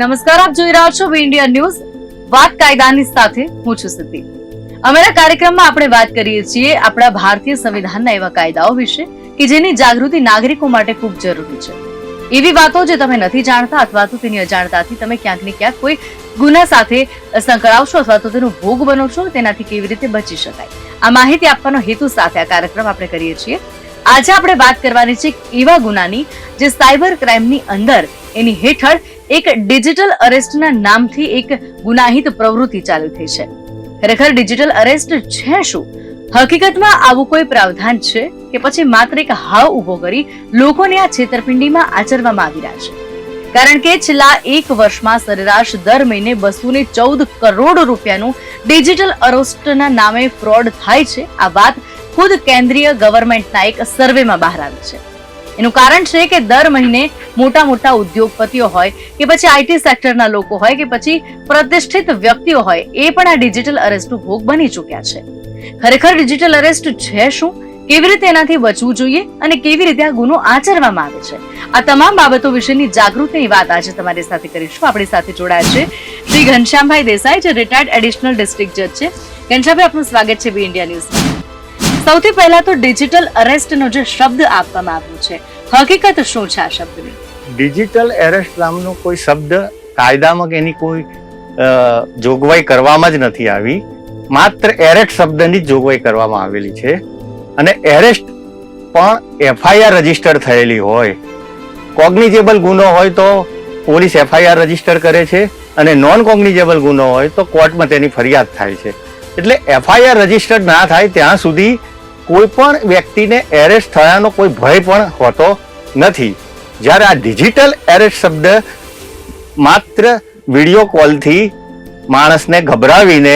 નમસ્કાર, આપ જોઈ રહ્યા છો ઇન્ડિયા ન્યૂઝ. વાત કાયદાની સાથે હું છું સિદ્ધિ અમારા કાર્યક્રમમાં આપણે વાત કરીએ છીએ આપણા ભારતીય સંવિધાનના એવા કાયદાઓ વિશે કે જેની જાગૃતિ નાગરિકો માટે ખૂબ જરૂરી છે. એવી વાતો જે તમે નથી જાણતા અથવા તો તેની અજાણતાથી તમે ક્યાંક ને ક્યાંક કોઈ ગુના સાથે સંકળાવશો અથવા તો તેનો ભોગ બનો છો તેનાથી કેવી રીતે બચી શકાય. આ માહિતી આપવાનો હેતુ સાથે આ કાર્યક્રમ આપણે કરીએ છીએ. આજે આપણે વાત કરવાની છે એવા ગુનાની જે સાયબર ક્રાઇમની અંદર એની હેઠળ એક ડિજિટલ અરેસ્ટના નામથી એક ગુનાહિત પ્રવૃત્તિ ચાલુ થઈ છે. ખરેખર ડિજિટલ અરેસ્ટ છે શું? હકીકતમાં આવું કોઈ પ્રાવધાન છે કે પછી માત્ર એક હાવ ઊભો કરી લોકોને આ છેતરપિંડીમાં આચરવામાં આવી રહ્યા છે? કારણ કે છેલ્લા એક વર્ષમાં સરેરાશ દર મહિને બસો ને ચૌદ કરોડ રૂપિયાનું ડિજિટલ અરેસ્ટના નામે ફ્રોડ થાય છે. આ વાત ખુદ કેન્દ્રીય ગવર્મેન્ટના એક સર્વેમાં બહાર આવી છે. એનું કારણ છે કે દર મહિને મોટા મોટા ઉદ્યોગપતિઓ હોય કે પછી આઈટી સેક્ટરના લોકો હોય કે પછી પ્રતિષ્ઠિત વ્યક્તિઓ હોય, એ પણ આ ડિજિટલ અરેસ્ટનો ભોગ બની ચૂક્યા છે. ખરેખર ડિજિટલ અરેસ્ટ છે શું? કેવી રીતે એનાથી બચવું જોઈએ અને કેવી રીતે આ ગુનો આચરવામાં આવે છે? આ તમામ બાબતો વિશેની જાગૃતિની વાત આજે તમારી સાથે કરીશું. આપણી સાથે જોડાયા છે શ્રી ઘનશ્યામભાઈ દેસાઈ, જે રિટાયર્ડ એડિશનલ ડિસ્ટ્રિક્ટ જજ છે. ઘનશ્યામભાઈ, આપનું સ્વાગત છે બી ઇન્ડિયા ન્યૂઝમાં સૌથી પહેલા તો ડિજિટલ અરેસ્ટનો જે શબ્દ આપવામાં આવ્યો છે હકીકત શું છે આ શબ્દની? ડિજિટલ એરેસ્ટ નામનો કોઈ શબ્દ કાયદામાં કે એની કોઈ જોગવાઈ કરવામાં જ નથી આવી. માત્ર એરેસ્ટ શબ્દની જ જોગવાઈ કરવામાં આવેલી છે. અને એરેસ્ટ પણ એફઆઈઆર રજિસ્ટર થયેલી હોય. કોગ્નિજેબલ ગુનો હોય તો પોલીસ એફઆઈઆર રજિસ્ટર કરે છે અને નોન કોગ્નિજેબલ ગુનો હોય તો કોર્ટમાં તેની ફરિયાદ થાય છે. એટલે એફઆઈઆર રજિસ્ટર ના થાય ત્યાં સુધી કોઈ પણ વ્યક્તિને એરેસ્ટ થયાનો કોઈ ભય પણ હોતો નથી. જ્યારે આ ડિજિટલ એરેસ્ટ શબ્દ માત્ર વીડિયો કોલથી માણસને ગભરાવીને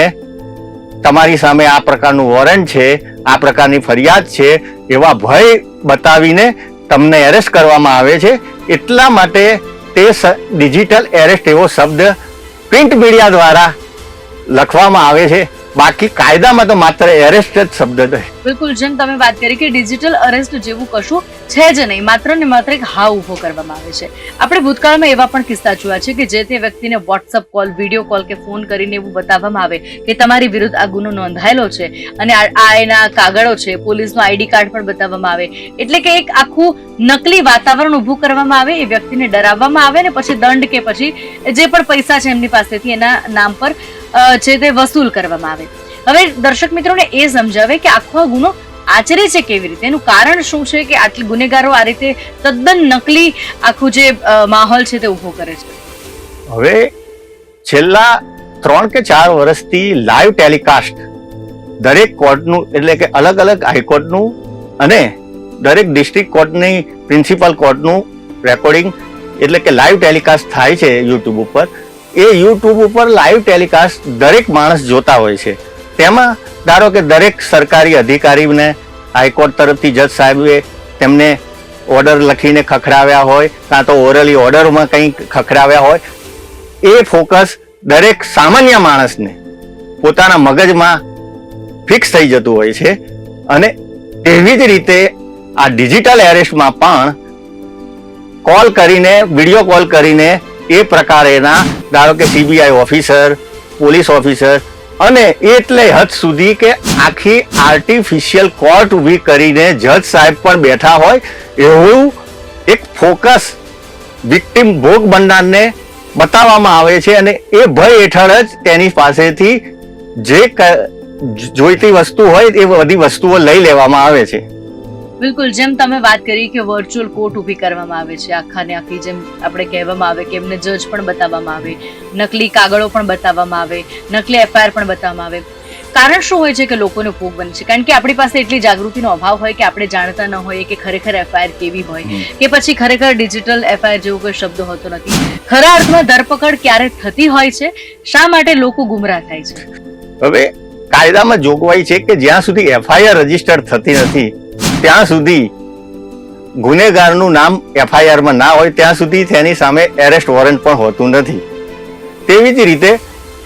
તમારી સામે આ પ્રકારનું વોરંટ છે, આ પ્રકારની ફરિયાદ છે, એવા ભય બતાવીને તમને એરેસ્ટ કરવામાં આવે છે, એટલા માટે તે ડિજિટલ એરેસ્ટ એવો શબ્દ પ્રિન્ટ મીડિયા દ્વારા લખવામાં આવે છે. બાકી કાયદામાં તો માત્ર એરેસ્ટ જ શબ્દ છે બિલકુલ, જેમ તમે વાત કરી કે ડિજિટલ અરેસ્ટ જેવું કશું છે જ નહીં, માત્ર ને માત્ર એક હાવ ઊભો કરવામાં આવે છે. આપણે ભૂતકાળમાં એવા પણ કિસ્સા જોયા છે કે જે તે વ્યક્તિને વોટ્સઅપ કોલ વીડિયો કોલ કે ફોન કરીને એવું બતાવવામાં આવે કે તમારી વિરુદ્ધ આ ગુનો નોંધાયેલો છે અને આ એના કાગળો છે, પોલીસનો આઈડી કાર્ડ પણ બતાવવામાં આવે. એટલે કે એક આખું નકલી વાતાવરણ ઊભું કરવામાં આવે, એ વ્યક્તિને ડરાવવામાં આવે ને પછી દંડ કે પછી જે પણ પૈસા છે એમની પાસેથી એના નામ પર છે તે વસૂલ કરવામાં આવે. હવે દર્શક મિત્રોને એ સમજાવે કે આખો ગુનો આચરે છે કેવી રીતે? એનું કારણ શું છે કે આટલી ગુનેગારો આ રીતે તદ્દન નકલી આખું જે માહોલ છે તે ઊભો કરે છે? હવે છેલ્લા ત્રણ કે ચાર વર્ષથી લાઈવ ટેલિકાસ્ટ દરેક કોર્ટનું એટલે કે અલગ અલગ હાઈકોર્ટનું અને દરેક ડિસ્ટ્રિક્ટ કોર્ટની પ્રિન્સિપલ કોર્ટનું રેકોર્ડિંગ એટલે કે લાઈવ ટેલિકાસ્ટ થાય છે યુટ્યુબ ઉપર. એ યુટ્યુબ ઉપર લાઈવ ટેલિકાસ્ટ દરેક માણસ જોતા હોય છે. તેમાં ધારો કે દરેક સરકારી અધિકારીને હાઈકોર્ટ તરફથી જજ સાહેબે તેમને ઓર્ડર લખીને ખખડાવ્યા હોય, કાં તો ઓરલી ઓર્ડરમાં કંઈ ખખડાવ્યા હોય, એ ફોકસ દરેક સામાન્ય માણસને પોતાના મગજમાં ફિક્સ થઈ જતું હોય છે. અને એવી જ રીતે આ ડિજિટલ એરેસ્ટમાં પણ કોલ કરીને વીડિયો કોલ કરીને એ પ્રકારેના, ધારો કે સીબીઆઈ ઓફિસર પોલીસ ઓફિસર અને એટલે હદ સુધી કે આખી આર્ટિફિશિયલ કોર્ટ ઊભી કરીને જજ સાહેબ પણ બેઠા હોય, એવું એક ફોકસ વિક્ટિમ ભોગ બનનારને બતાવવામાં આવે છે અને એ ભય હેઠળ જ તેની પાસેથી જે જોઈતી વસ્તુ હોય એ બધી વસ્તુઓ લઈ લેવામાં આવે છે. બિલકુલ જેમ તમે વાત કરી કે વર્ચ્યુઅલ કોર્ટ ઊભી કરવામાં આવે છે આખા ને આખી જેમ આપણે કહેવામાં આવે કે એમને જજ પણ બતાવવામાં આવે નકલી કાગળો પણ બતાવવામાં આવે નકલી એફઆઈઆર પણ બતાવવામાં આવે. કારણ શું હોય છે કે લોકોને ભોગ બને છે? કારણ કે આપણી પાસે એટલી જાગૃતિનો અભાવ હોય કે આપણે જાણતા ન હોઈએ કે ખરેખર એફઆઈઆર કેવી હોય કે પછી ખરેખર ડિજિટલ એફઆઈઆર જેવો કોઈ શબ્દ હોતો નથી. ખરા અર્થમાં ધરપકડ ક્યારે થતી હોય છે? શા માટે લોકો ગુમરાહ થાય છે? હવે કાયદામાં જોગવાઈ છે કે જ્યાં સુધી એફઆઈઆર રજિસ્ટર થતી નથી ત્યાં સુધી ગુનેગારનું નામ એફઆઈઆરમાં ના હોય, ત્યાં સુધી તેની સામે એરેસ્ટ વોરંટ પણ હોતું નથી. તેવી જ રીતે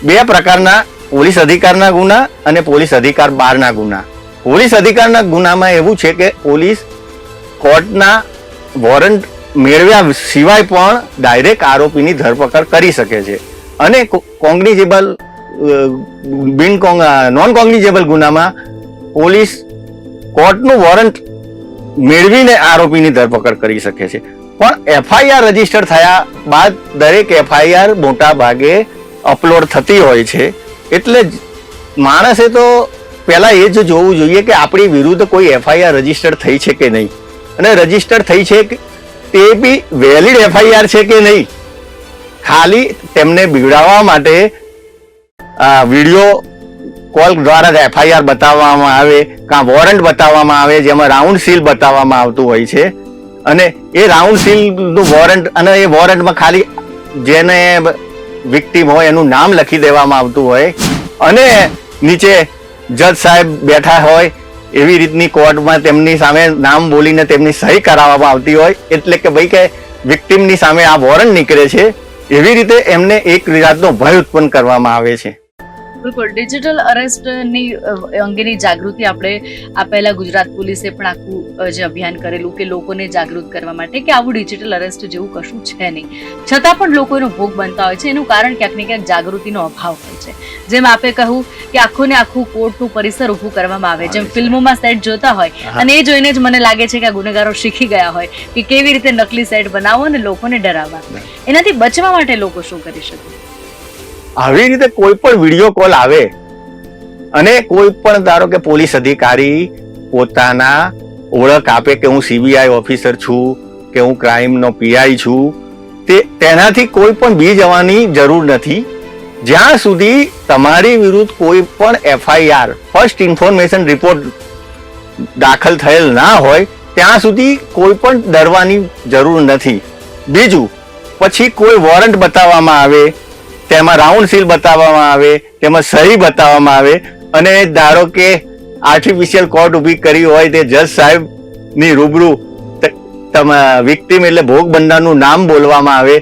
બે પ્રકારના પોલીસ અધિકારના ગુના અને પોલીસ અધિકાર બહારના ગુના. પોલીસ અધિકારના ગુનામાં એવું છે કે પોલીસ કોર્ટના વોરંટ મેળવ્યા સિવાય પણ ડાયરેક્ટ આરોપીની ધરપકડ કરી શકે છે. અને કોંગ્નિજેબલ બિન નોન કોંગ્નિજેબલ ગુનામાં પોલીસ કોર્ટનું વોરંટ મેળવીને આરોપીની ધરપકડ કરી શકે છે. પણ એફઆઈઆર રજિસ્ટર થયા બાદ દરેક એફઆઈઆર મોટા ભાગે અપલોડ થતી હોય છે. એટલે માણસે તો પહેલાં એ જ જોવું જોઈએ કે આપણી વિરુદ્ધ કોઈ એફઆઈઆર રજિસ્ટર થઈ છે કે નહીં. અને રજિસ્ટર થઈ છે કે તે બી વેલિડ એફઆઈઆર છે કે નહીં? ખાલી તેમને બીવડાવવા માટે આ વીડિયો કોલ દ્વારા જ એફઆઈઆર બતાવવામાં આવે, કાં વોરંટ બતાવવામાં આવે, જેમાં રાઉન્ડ સીલ બતાવવામાં આવતું હોય છે. અને એ રાઉન્ડ સીલનું વોરંટ અને એ વોરંટમાં ખાલી જેને વિક્ટીમ હોય એનું નામ લખી દેવામાં આવતું હોય. અને નીચે જજ સાહેબ બેઠા હોય, એવી રીતની કોર્ટમાં તેમની સામે નામ બોલીને તેમની સહી કરાવવામાં આવતી હોય. એટલે કે ભાઈ કે વિક્ટીમની સામે આ વોરંટ નીકળે છે. એવી રીતે એમને એક જાતનો ભય ઉત્પન્ન કરવામાં આવે છે. બિલકુલ. ડિજિટલ અરેસ્ટની અંગેની જાગૃતિ આપણે આ પહેલા ગુજરાત પોલીસે પણ આખું જે અભિયાન કરેલું કે લોકોને જાગૃત કરવા માટે કે આવું ડિજિટલ અરેસ્ટ જેવું કશું છે નહીં. છતાં પણ લોકો એનો ભોગ બનતા હોય છે. એનું કારણ ક્યાંક ને ક્યાંક જાગૃતિનો અભાવ હોય છે. જેમ આપે કહ્યું કે આખું ને આખું કોર્ટનું પરિસર ઊભું કરવામાં આવે. જેમ ફિલ્મોમાં સેટ જોતા હોય અને એ જોઈને જ મને લાગે છે કે આ ગુનેગારો શીખી ગયા હોય કે કેવી રીતે નકલી સેટ બનાવવો અને લોકોને ડરાવવા. એનાથી બચવા માટે લોકો શું કરી શકે? આવી રીતે કોઈ પણ વીડિયો કોલ આવે અને કોઈ પણ ધારો કે પોલીસ અધિકારી પોતાના ઓળખ આપે કે હું સીબીઆઈ ઓફિસર છું, કે હું ક્રાઇમનો પીઆઈ છું, તે તેનાથી કોઈ પણ બી જવાની જરૂર નથી. જ્યાં સુધી તમારી વિરુદ્ધ કોઈ પણ એફઆઈઆર ફર્સ્ટ ઇન્ફોર્મેશન રિપોર્ટ દાખલ થયેલ ના હોય, ત્યાં સુધી કોઈ પણ ડરવાની જરૂર નથી. બીજું, પછી કોઈ વોરંટ બતાવવામાં આવે તેમાં રાઉન્ડ સીલ બતાવવામાં આવે, તેમાં સહી બતાવવામાં આવે અને ધારો કે આર્ટિફિશિયલ કોર્ટ ઊભી કરી હોય તે જજ સાહેબની રૂબરૂ વિક્ટીમ એટલે ભોગ બનનારનું નામ બોલવામાં આવે.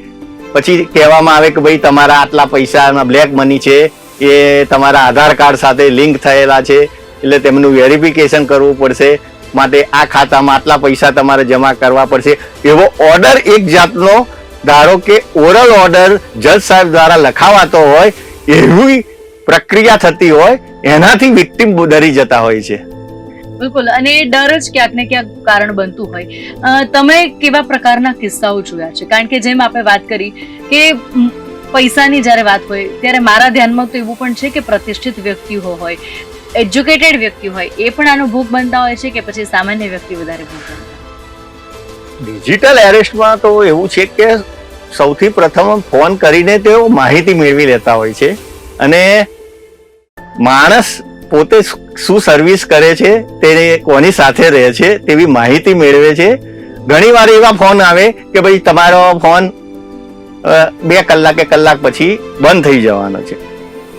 પછી કહેવામાં આવે કે ભાઈ તમારા આટલા પૈસા બ્લેક મની છે, એ તમારા આધાર કાર્ડ સાથે લિંક થયેલા છે, એટલે તેમનું વેરિફિકેશન કરવું પડશે, માટે આ ખાતામાં આટલા પૈસા તમારે જમા કરવા પડશે. એવો ઓર્ડર એક જાતનો ધારો કે ઓરલ ઓર્ડર જજ સાહેબ દ્વારા લખાવાતો હોય એવી પ્રક્રિયા થતી હોય એનાથી વિક્ટિમ ડરી જતા હોય છે. બિલકુલ અને એ ડર જ ક્યાંક ને ક્યાંક કારણ બનતું હોય. તમે કેવા પ્રકારના કિસ્સાઓ જોયા છે? કારણ કે જેમ આપણે વાત કરી કે પૈસાની જ્યારે વાત હોય ત્યારે મારા ધ્યાનમાં તો એવું પણ છે કે પ્રતિષ્ઠિત વ્યક્તિઓ હોય એજ્યુકેટેડ વ્યક્તિ હોય એ પણ આનો ભોગ બનતા હોય છે કે પછી સામાન્ય વ્યક્તિ વધારે ભોગ બનતા ડિજિટલ એરેસ્ટમાં તો એવું છે કે સૌથી પ્રથમ ફોન કરીને તેઓ માહિતી મેળવી લેતા હોય છે અને માણસ પોતે શું સર્વિસ કરે છે તે કોની સાથે રહે છે તેવી માહિતી મેળવે છે. ઘણીવાર એવા ફોન આવે કે ભાઈ તમારો ફોન બે કલાક કલાક પછી બંધ થઈ જવાનો છે.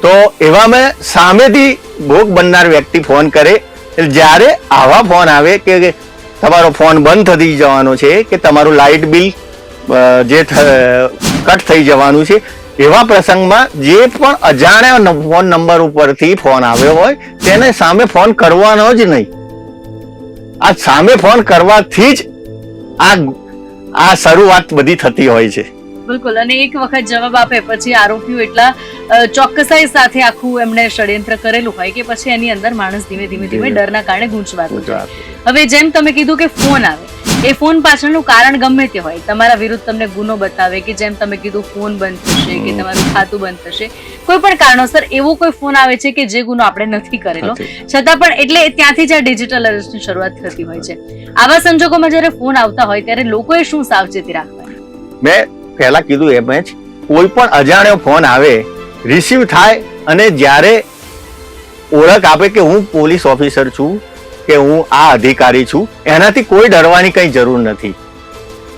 તો એવામાં સામેથી ભોગ બનનાર વ્યક્તિ ફોન કરે. એટલે જ્યારે આવા ફોન આવે કે તમારો ફોન બંધ થઈ જવાનો છે કે તમારું લાઇટ બિલ જે કટ થઈ જવાનું છે. એવા પ્રસંગમાં જે પણ અજાણ્યા ફોન નંબર ઉપરથી ફોન આવ્યો હોય તેને સામે ફોન કરવાનો જ નહીં. આ સામે ફોન કરવાથી જ આ આ શરૂઆત બધી થતી હોય છે. બિલકુલ અને એક વખત જવાબ આપે પછી આરોપીઓ એટલા ચોક્કસાઈ સાથે આખું એમણે ષડયંત્ર કરેલું હોય કે પછી એની અંદર માણસ ધીમે ધીમે ધીમે. ડરના કારણે ગૂંચવાતો હવે જેમ તમે કીધું કે ફોન આવે એ ફોન પાછળનું કારણ ગમે તે હોય. તમારા વિરુદ્ધ તમને ગુનો બતાવે કે જેમ તમે કીધું ફોન બંધ થશે કે તમારું ખાતું બંધ થશે. કોઈ પણ કારણોસર એવો કોઈ ફોન આવે છે કે જે ગુનો આપણે નથી કરેલો. છતાં પણ એટલે ત્યાંથી જ આ ડિજિટલ અરેસ્ટની શરૂઆત થતી હોય છે. આવા સંજોગોમાં જ્યારે ફોન આવતા હોય ત્યારે લોકોએ શું સાવચેતી રાખવાની? મેં પહેલા કીધું એમ જ કોઈ પણ અજાણ્યો ફોન આવે રિસીવ થાય અને જ્યારે ઓળખ આપે કે હું પોલીસ ઓફિસર છું કે હું આ અધિકારી છું, એનાથી કોઈ ડરવાની કંઈ જરૂર નથી.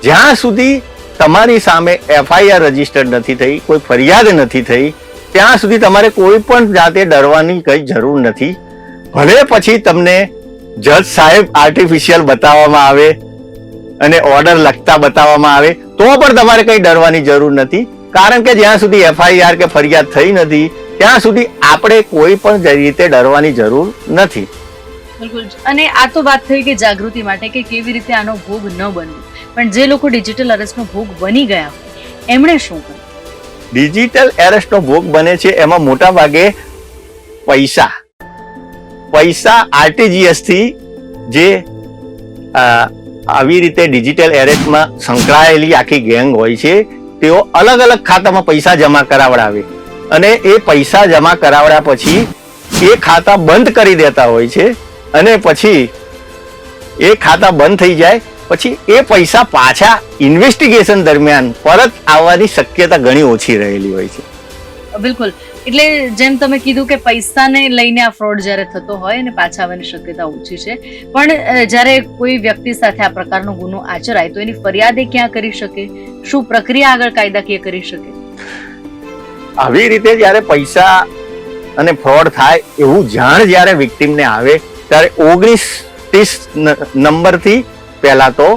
જ્યાં સુધી તમારી સામે એફઆઈઆર રજીસ્ટર્ડ નથી થઈ, કોઈ ફરિયાદ નથી થઈ, ત્યાં સુધી તમારે કોઈ પણ જાતે ડરવાની કંઈ જરૂર નથી. ભલે પછી તમને જજ સાહેબ આર્ટિફિશિયલ બતાવવામાં આવે અને ઓર્ડર લખતા બતાવવામાં આવે, તો પણ તમારે કંઈ ડરવાની જરૂર નથી. કારણ કે જ્યાં સુધી એફઆઈઆર કે ફરિયાદ થઈ નથી, ત્યાં સુધી આપણે કોઈ પણ રીતે ડરવાની જરૂર નથી. બિલકુલ અને આ તો વાત થઈ કે જાગૃતિ માટે કે કેવી રીતે આનો ભોગ ન બનવું. પણ જે લોકો ડિજિટલ અરેસ્ટનો ભોગ બની ગયા એમણે શું કર્યું? ડિજિટલ એરેસ્ટનો ભોગ બને છે એમાં મોટા ભાગે પૈસા. પૈસા આરટીજીએસથી જે આવી રીતે ડિજિટલ એરેસ્ટમાં સંકળાયેલી આખી ગેંગ હોય છે, તેઓ અલગ અલગ ખાતામાં પૈસા જમા કરાવડાવે. અને એ પૈસા જમા કરાવડ્યા પછી એ ખાતા બંધ કરી દેતા હોય છે. અને પછી એ ખાતા બંધ થઈ જાય પછી એ પૈસા પાછા ઇન્વેસ્ટિગેશન દરમિયાન પરત આવવાની શક્યતા ઘણી ઓછી રહેલી હોય છે. બિલકુલ. એટલે જેમ તમે કીધું કે પૈસાને લઈને આ ફ્રોડ જ્યારે થતો હોય અને પાછા આવવાની શક્યતા ઓછી છે પણ જ્યારે કોઈ વ્યક્તિ સાથે આ પ્રકારનો ગુનો આચરાય તો એની ફરિયાદ એ ક્યાં કરી શકે? શું પ્રક્રિયા આગળ કાયદાકીય કરી શકે? આવી રીતે જ્યારે પૈસા અને ફ્રોડ થાય એવું જાણ જ્યારે વિક્ટીમને આવે ત્યારે ઓગણીસ ત્રીસ નંબરથી પહેલાં તો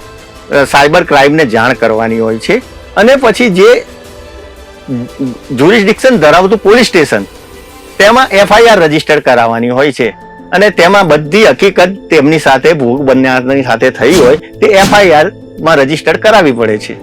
સાયબર ક્રાઇમને જાણ કરવાની હોય છે. અને પછી જે જ્યુરિસ્ડિક્શન ધરાવતું પોલીસ સ્ટેશન, તેમાં એફઆઈઆર રજિસ્ટર કરાવવાની હોય છે. અને તેમાં બધી હકીકત તેમની સાથે, ભોગ બન્યાની સાથે થઈ હોય, તે એફઆઈઆરમાં રજિસ્ટર કરાવવી પડે છે.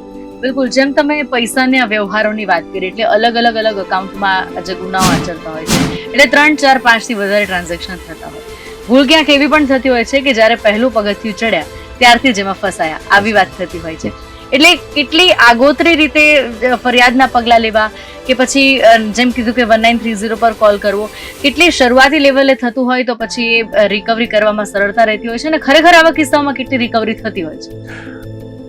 બિલકુલ, જેમ તમે પૈસાના વ્યવહારોની વાત કરી, એટલે અલગ અલગ અલગ અકાઉન્ટમાં જે ગુનાઓ આચરતા હોય છે, એટલે ત્રણ ચાર પાંચથી વધારે ટ્રાન્ઝેક્શન થતા હોય. ભૂલ ક્યાંક એવી પણ થતી હોય છે કે જ્યારે પહેલું પગથિયું ચડ્યા, ત્યારથી જેમાં ફસાયા. આવી વાત થતી હોય છે. એટલે કેટલી આગોતરી રીતે ફરિયાદના પગલાં લેવા કે પછી જેમ કીધું કે વન નાઇન થ્રી ઝીરો પર કોલ કરવો, કેટલી શરૂઆતી લેવલે થતું હોય તો પછી એ રિકવરી કરવામાં સરળતા રહેતી હોય છે અને ખરેખર આવા કિસ્સાઓમાં કેટલી રિકવરી થતી હોય છે?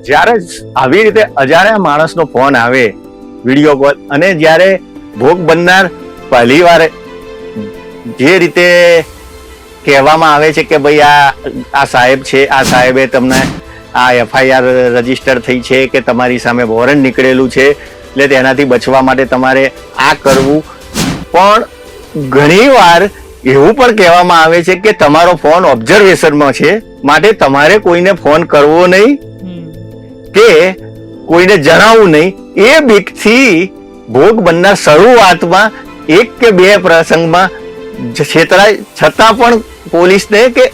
જ્યારે આવી રીતે અજાણ્યા માણસનો ફોન આવે વીડિયો કોલ અને જ્યારે ભોગ બનનાર પહેલી વાર જે રીતે કહેવામાં આવે છે કે ભાઈ આ આ સાહેબ છે, આ સાહેબે તમને આ એફઆઈઆર રજિસ્ટર થઈ છે કે તમારી સામે વોરંટ નીકળેલું છે, એટલે તેનાથી બચવા માટે તમારે આ કરવું પણ ઘણીવાર એવું પણ કહેવામાં આવે છે કે તમારો ફોન ઓબ્ઝર્વેશનમાં છે, માટે તમારે કોઈને ફોન કરવો નહીં. કે કોઈને જણાવવું નહીં એ બીકથી ભોગ બનનાર શરૂઆતમાં એક કે બે પ્રસંગમાં છેતરાય, છતાં પણ પોલીસને કે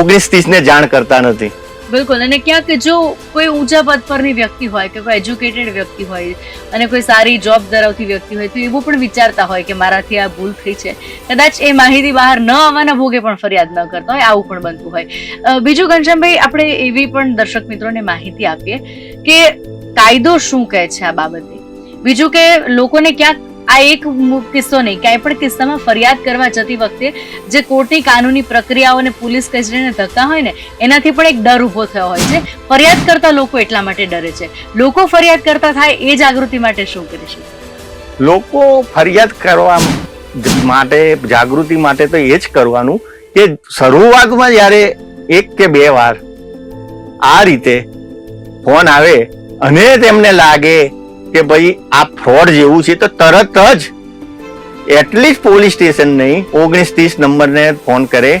ઓગણીસ ત્રીસને જાણ કરતા નથી. બિલકુલ, અને ક્યાંક જો કોઈ ઊંચા પદ પરની વ્યક્તિ હોય કે કોઈ એજ્યુકેટેડ વ્યક્તિ હોય અને કોઈ સારી જોબ ધરાવતી વ્યક્તિ હોય, તો એવું પણ વિચારતા હોય કે મારાથી આ ભૂલ થઈ છે. કદાચ એ માહિતી બહાર ન આવવાના ભોગે પણ ફરિયાદ ન કરતા હોય, આવું પણ બનતું હોય. બીજું ઘનશ્યામભાઈ, આપણે એવી પણ દર્શક મિત્રોને માહિતી આપીએ કે કાયદો શું કહે છે આ બાબતે? બીજું કે લોકોને ક્યાંક આ એક કિસ્સો નહીં, ક્યાંય પણ કિસ્સામાં ફરિયાદ કરવા જતી વખતે જે કોર્ટની કાનૂની પ્રક્રિયાઓ અને પોલીસ કચેરીને ધક્કા હોય ને, એનાથી પણ એક ડર ઊભો થયો હોય છે. ફરિયાદ કરતા લોકો એટલા માટે ડરે છે. લોકો ફરિયાદ કરતા થાય એ જાગૃતિ માટે શું કરીશું લોકો ફરિયાદ કરવા માટે, જાગૃતિ માટે તો એ જ કરવાનું કે શરૂઆતમાં જ્યારે એક કે બે વાર આ રીતે ફોન આવે અને તેમને લાગે કે ભાઈ, આ ફ્રોડ જેવું છે તો તરત જ એટલીસ્ટ પોલીસ સ્ટેશન નહીં ઓગણીસ ત્રીસ નંબરને ફોન કરે.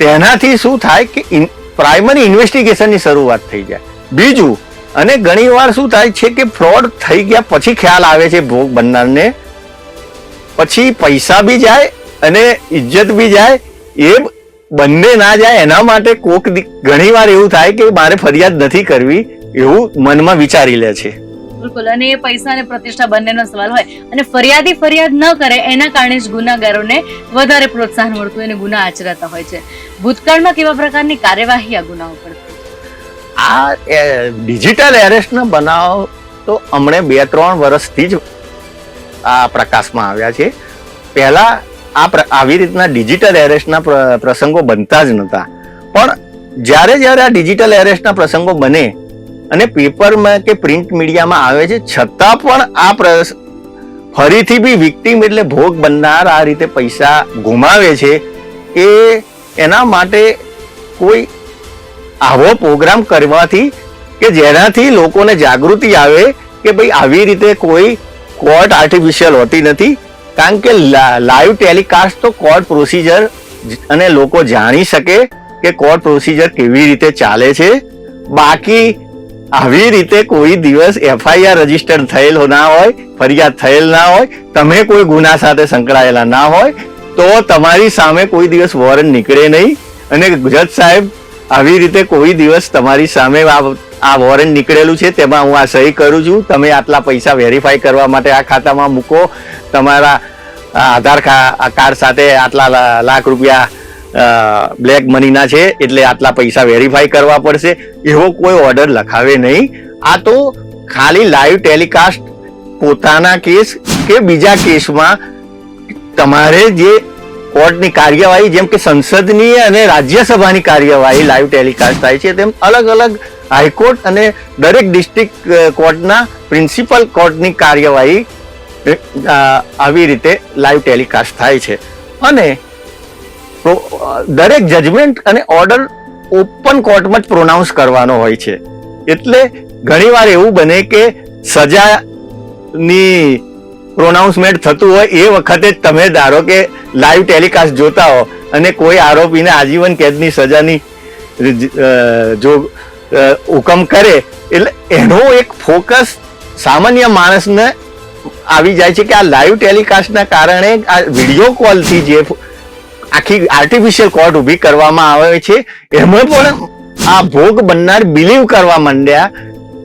તેનાથી શું થાય કે પ્રાઇમરી ઇન્વેસ્ટિગેશનની શરૂઆત થઈ જાય. બીજું, અને ઘણીવાર શું થાય છે કે ફ્રોડ થઈ ગયા પછી ખ્યાલ આવે છે ભોગ બનનારને. પછી પૈસા બી જાય અને ઇજ્જત બી જાય. એ બંને ના જાય, એના માટે કોક ઘણીવાર એવું થાય કે મારે ફરિયાદ નથી કરવી એવું મનમાં વિચારી લે છે. બિલકુલ. અને એ પૈસા અને પ્રતિષ્ઠા બંનેનો સવાલ હોય અને ફરિયાદી ફરિયાદ ન કરે એના કારણે જ ગુનાગારોને વધારે પ્રોત્સાહન મળતું અને ગુના આચરાતા હોય છે. ભૂતકાળમાં કેવા પ્રકારની કાર્યવાહી આ ગુનાઓ પર? આ ડિજિટલ એરેસ્ટના બનાવ તો હમણે બે ત્રણ વર્ષથી જ આ પ્રકાશમાં આવ્યા છે. પહેલા આ આવી રીતના ડિજિટલ એરેસ્ટના પ્ર- પ્રસંગો બનતા જ નહોતા. પણ જ્યારે જ્યારે આ ડિજિટલ એરેસ્ટના પ્રસંગો બને અને પેપરમાં કે પ્રિન્ટ મીડિયામાં આવે છે, છતાં પણ આ ફરીથી બી વિક્ટીમ એટલે ભોગ બનનાર આ રીતે પૈસા ગુમાવે છે એ એના માટે કોઈ આવો પ્રોગ્રામ કરવાથી કે જેનાથી લોકોને જાગૃતિ આવે કે ભાઈ આવી રીતે કોઈ કોર્ટ આર્ટિફિશિયલ હોતી નથી. કારણ કે લાઈવ ટેલિકાસ્ટ તો કોર્ટ પ્રોસિજર અને લોકો જાણી શકે કે કોર્ટ પ્રોસિજર કેવી રીતે ચાલે છે. બાકી આવી રીતે કોઈ દિવસ એફઆઈઆર રજિસ્ટર થયેલ ના હોય, ફરિયાદ થયેલ ના હોય, તમે કોઈ ગુના સાથે સંકળાયેલા ના હોય, તો તમારી સામે કોઈ દિવસ વોરંટ નીકળે નહીં. અને જજ સાહેબ, આવી રીતે કોઈ દિવસ તમારી સામે આ વોરંટ નીકળેલું છે, તેમાં હું આ સહી કરું છું, તમે આટલા પૈસા વેરીફાઈ કરવા માટે આ ખાતામાં મૂકો. તમારા આધાર કાર્ડ સાથે આટલા લાખ રૂપિયા બ્લેક મનીના છે, એટલે આટલા પૈસા વેરીફાઈ કરવા પડશે. એવો કોઈ ઓર્ડર લખાવે નહીં. આ તો ખાલી લાઈવ ટેલિકાસ્ટ પોતાના કેસ કે બીજા કેસમાં તમારે જે કોર્ટની કાર્યવાહી, જેમ કે સંસદની અને રાજ્યસભાની કાર્યવાહી લાઈવ ટેલિકાસ્ટ થાય છે, તેમ અલગ અલગ હાઈકોર્ટ અને દરેક ડિસ્ટ્રિક્ટ કોર્ટના પ્રિન્સિપલ કોર્ટની કાર્યવાહી આવી રીતે લાઈવ ટેલિકાસ્ટ થાય છે. અને દરેક જજમેન્ટ અને ઓર્ડર ઓપન કોર્ટમાં જ પ્રોનાઉન્સ કરવાનો હોય છે. એટલે ઘણીવાર એવું બને કે સજાની પ્રોનાઉન્સમેન્ટ થતું હોય એ વખતે જ તમે ધારો કે લાઈવ ટેલિકાસ્ટ જોતા હો અને કોઈ આરોપીને આજીવન કેદની સજાની જો હુકમ કરે, એટલે એનો એક ફોકસ સામાન્ય માણસને આવી જાય છે કે આ લાઈવ ટેલિકાસ્ટના કારણે આ વીડિયો કોલથી જે આખી આર્ટિફિશિયલ કોર્ટ ઊભી કરવામાં આવે છે. એમાં પણ આ ભોગ બનનાર બિલીવ કરવા માંડ્યા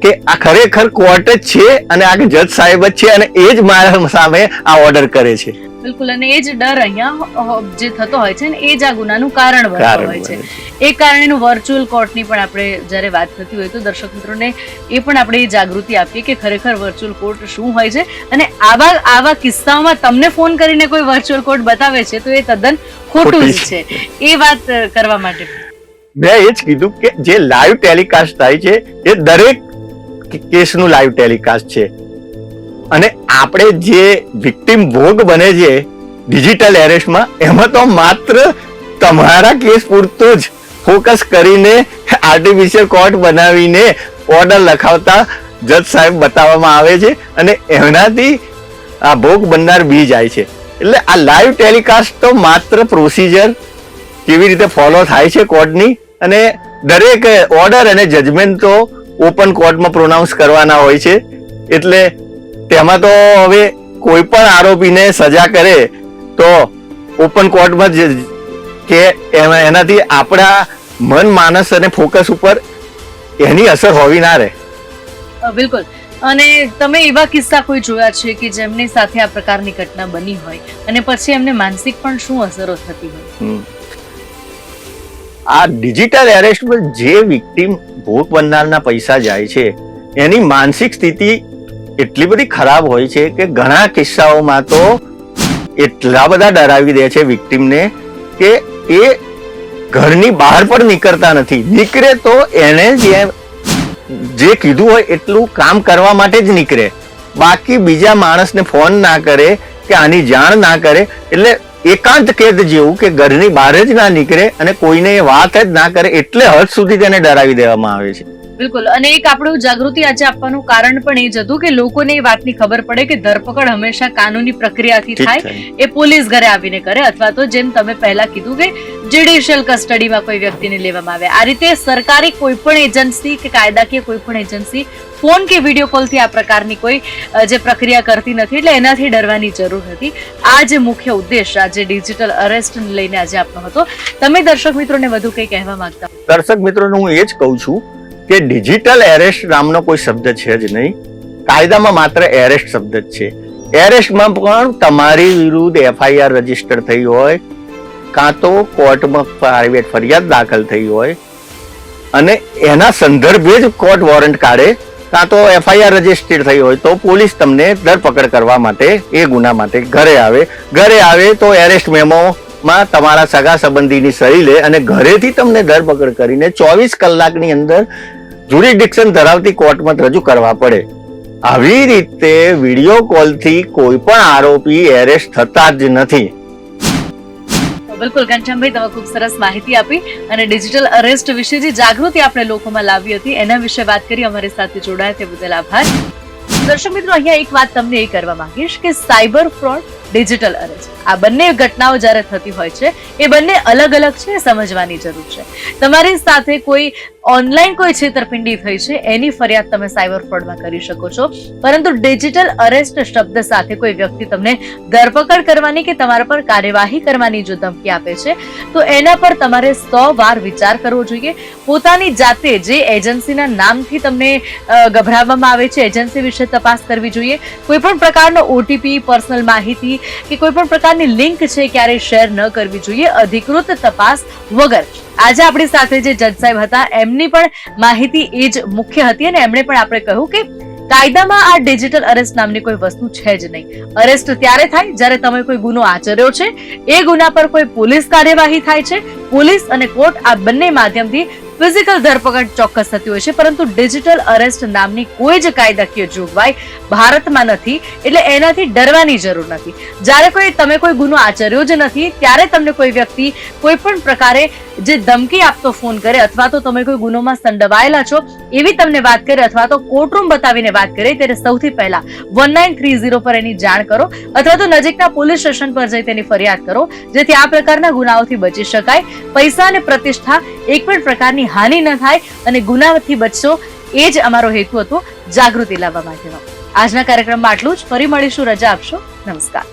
કે આ ખરેખર કોર્ટ જ છે અને આ જજ સાહેબ જ છે અને એ જ મારા સામે આ ઓર્ડર કરે છે. બિલકુલ અને એ જ ડર અહીંયા જે થતો હોય છે ને એ જ આ ગુનાનું કારણ બનતો હોય છે. એ કારણેનું વર્ચ્યુઅલ કોર્ટની પણ આપણે જ્યારે વાત થતી હોય તો દર્શક મિત્રોને એ પણ આપણે એ જાગૃતિ આપીએ કે ખરેખર વર્ચ્યુઅલ કોર્ટ શું હોય છે. અને આવા આવા કિસ્સાઓમાં તમને ફોન કરીને કોઈ વર્ચ્યુઅલ કોર્ટ બતાવે છે તો એ તદ્દન ખોટું જ છે. એ વાત કરવા માટે. મેં એ જ કીધું કે જે લાઈવ ટેલિકાસ્ટ થાય છે એ દરેક કેસનું લાઈવ ટેલિકાસ્ટ છે. અને આપણે જે વિક્ટિમ ભોગ બને છે ડિજિટલ એરેસ્ટમાં એમાં તો માત્ર તમારા કેસ પૂરતો જ ફોકસ કરીને આર્ટિફિશિયલ કોર્ટ બનાવીને ઓર્ડર લખાવતા જજ સાહેબ બતાવવામાં આવે છે અને એમનાથી આ ભોગ બનનાર બી જાય છે. એટલે આ લાઈવ ટેલિકાસ્ટ તો માત્ર પ્રોસિજર કેવી રીતે ફોલો થાય છે કોર્ટની અને દરેક ઓર્ડર અને જજમેન્ટ તો ઓપન કોર્ટમાં પ્રોનાઉન્સ કરવાના હોય છે. એટલે તેમાં તો હવે કોઈ પણ આરોપીને સજા કરે તો ઓપન કોર્ટમાં જ કે એનાથી આપણા મન માનસ અને ફોકસ ઉપર એની અસર હોવી ના રહે. બિલકુલ. અને તમે એવા કિસ્સા કોઈ જોયા છે કે જેમની સાથે આ પ્રકારની ઘટના બની હોય અને પછી એમને માનસિક પણ શું અસરો થતી હોય. આ ડિજિટલ એરેસ્ટમાં જે વિક્ટિમ ભોગ બનનારના પૈસા જાય છે એની માનસિક સ્થિતિ એટલી બધી ખરાબ હોય છે કે ઘણા કિસ્સાઓમાં તો એટલા બધા ડરાવી દે છે વિક્ટિમને કે એ ઘરની બહાર પણ નીકળતા નથી. નીકળે તો એને જે જે કીધું હોય એટલું કામ કરવા માટે જ નીકળે. બાકી બીજા માણસને ફોન ના કરે, કે આની જાણ ના કરે, એટલે એકાંત કેદ જેવું કે ઘરની બહાર જ ના નીકળે અને કોઈને એ વાત જ ના કરે એટલે હદ સુધી તેને ડરાવી દેવામાં આવે છે. બિલકુલ. અને એક આપણું જાગૃતિ આજે આપવાનું કારણ પણ એ જ હતું કે લોકોને એ વાતની ખબર પડે કે ધરપકડ હંમેશા કાનૂની પ્રક્રિયાથી થાય. એ પોલીસ ઘરે આવીને કરે અથવા તો જેમ તમે પહેલા કીધું કે જ્યુડિશિયલ કસ્ટડીમાં કોઈ વ્યક્તિને લેવામાં આવે. આ રીતે સરકારી કોઈ પણ એજન્સી કે કાયદાકીય કોઈ પણ એજન્સી ફોન કે વીડિયો કોલથી આ પ્રકારની કોઈ જે પ્રક્રિયા કરતી નથી એટલે એનાથી ડરવાની જરૂર નથી. આ જે મુખ્ય ઉદ્દેશ આજે ડિજિટલ અરેસ્ટ લઈને આજે આપનો હતો. તમે દર્શક મિત્રોને વધુ કંઈ કહેવા માંગતા દર્શક મિત્રોને હું એ જ કહું છું કે ડિજિટલ એરેસ્ટ નામનો કોઈ શબ્દ છે જ નહીં. કાયદામાં માત્ર એરેસ્ટ શબ્દ જ છે. એરેસ્ટમાં પણ તમારી વિરુદ્ધ એફઆઈઆર રજિસ્ટર થઈ હોય, કાં તો કોર્ટમાં પ્રાઇવેટ ફરિયાદ દાખલ થઈ હોય, અને એના સંદર્ભે જ કોર્ટ વોરંટ કાઢે, કાં તો એફઆઈઆર રજિસ્ટર થઈ હોય, તો પોલીસ તમને ધરપકડ કરવા માટે એ ગુના માટે ઘરે આવે. ઘરે આવે તો એરેસ્ટ મેમો માં તમારા સગા સંબંધીની સહી લે અને ઘરેથી તમને ધરપકડ કરીને ચોવીસ કલાકની અંદર જ્યુરિડિક્શન ધરાવતી કોર્ટમાં રજૂ કરવા પડે. આવી રીતે વીડિયો કોલથી કોઈ પણ આરોપી એરેસ્ટ થતા જ નથી. બિલકુલ ઘનશ્યામભાઈ, તમે ખૂબ સરસ માહિતી આપી અને ડિજિટલ અરેસ્ટ વિશે જે જાગૃતિ આપણે લોકોમાં લાવી હતી, એના વિશે વાત કરી. અમારી સાથે જોડાયા તે બદલ આભાર. દર્શક મિત્રો, અહીંયા એક વાત તમને એ કરવા માંગીશ કે સાયબર ફ્રોડ ડિજિટલ અરેસ્ટ આ બંને ઘટનાઓ જ્યારે થતી હોય છે, એ બંને અલગ અલગ છે, સમજવાની જરૂર છે. તમારી સાથે કોઈ ઓનલાઈન કોઈ છેતરપિંડી થઈ છે, એની ફરિયાદ તમે સાયબર ફ્રોડમાં કરી શકો છો. પરંતુ ડિજિટલ અરેસ્ટ શબ્દ સાથે કોઈ વ્યક્તિ તમને ધરપકડ કરવાની કે તમારા પર કાર્યવાહી કરવાની જો ધમકી આપે છે, તો એના પર તમારે સો વાર વિચાર કરવો જોઈએ. પોતાની જાતે જે એજન્સીના નામથી તમને ગભરાવવામાં આવે છે, એજન્સી વિશે તપાસ કરવી જોઈએ. કોઈ પણ પ્રકારનો ઓટીપી પર્સનલ માહિતી કે કોઈ પણ પ્રકારની લિંક છે, ક્યારેય શેર ન કરવી જોઈએ. અધિકૃત તપાસ વગર. આજે આપણી સાથે જે જજ સાહેબ હતા, એમની પણ માહિતી એ જ મુખ્ય હતી અને એમણે પણ આપણે કહ્યું કે કાયદામાં આ ડિજિટલ અરેસ્ટ નામની કોઈ વસ્તુ છે જ નહીં. અરેસ્ટ ત્યારે થાય જ્યારે તમે કોઈ ગુનો આચર્યો છે. એ ગુના પર કોઈ પોલીસ કાર્યવાહી થાય છે. પોલીસ અને કોર્ટ આ બંને માધ્યમથી ફિઝિકલ ધરપકડ ચોક્કસ થતી હોય છે, પરંતુ ડિજિટલ અરેસ્ટ નામની કોઈ જ કાયદાકીય જોગવાઈ ભારતમાં નથી, એટલે એનાથી ડરવાની જરૂર નથી. જ્યારે કોઈ, તમે કોઈ ગુનો આચર્યો જ નથી, ત્યારે તમને કોઈ વ્યક્તિ કોઈ પણ પ્રકારે જે ધમકી આપતો ફોન કરે, અથવા તો તમે કોઈ ગુનોમાં સંડવાયેલા છો, એવી તમને વાત કરે, અથવા તો કોર્ટરૂમ બતાવીને વાત કરે, ત્યારે સૌથી પહેલા વન નાઇન થ્રી ઝીરો પર એની જાણ કરો, અથવા તો નજીકના પોલીસ સ્ટેશન પર જઈ તેની ફરિયાદ કરો, જેથી આ પ્રકારના ગુનાઓથી બચી શકાય. પૈસા અને પ્રતિષ્ઠા એક પણ પ્રકારની હાનિ ન થાય અને ગુનાથી બચશો એ જ અમારો હેતુ હતો જાગૃતિ લાવવા માટેનો. આજના કાર્યક્રમમાં આટલું જ. ફરી મળીશું. રજા આપશો. નમસ્કાર.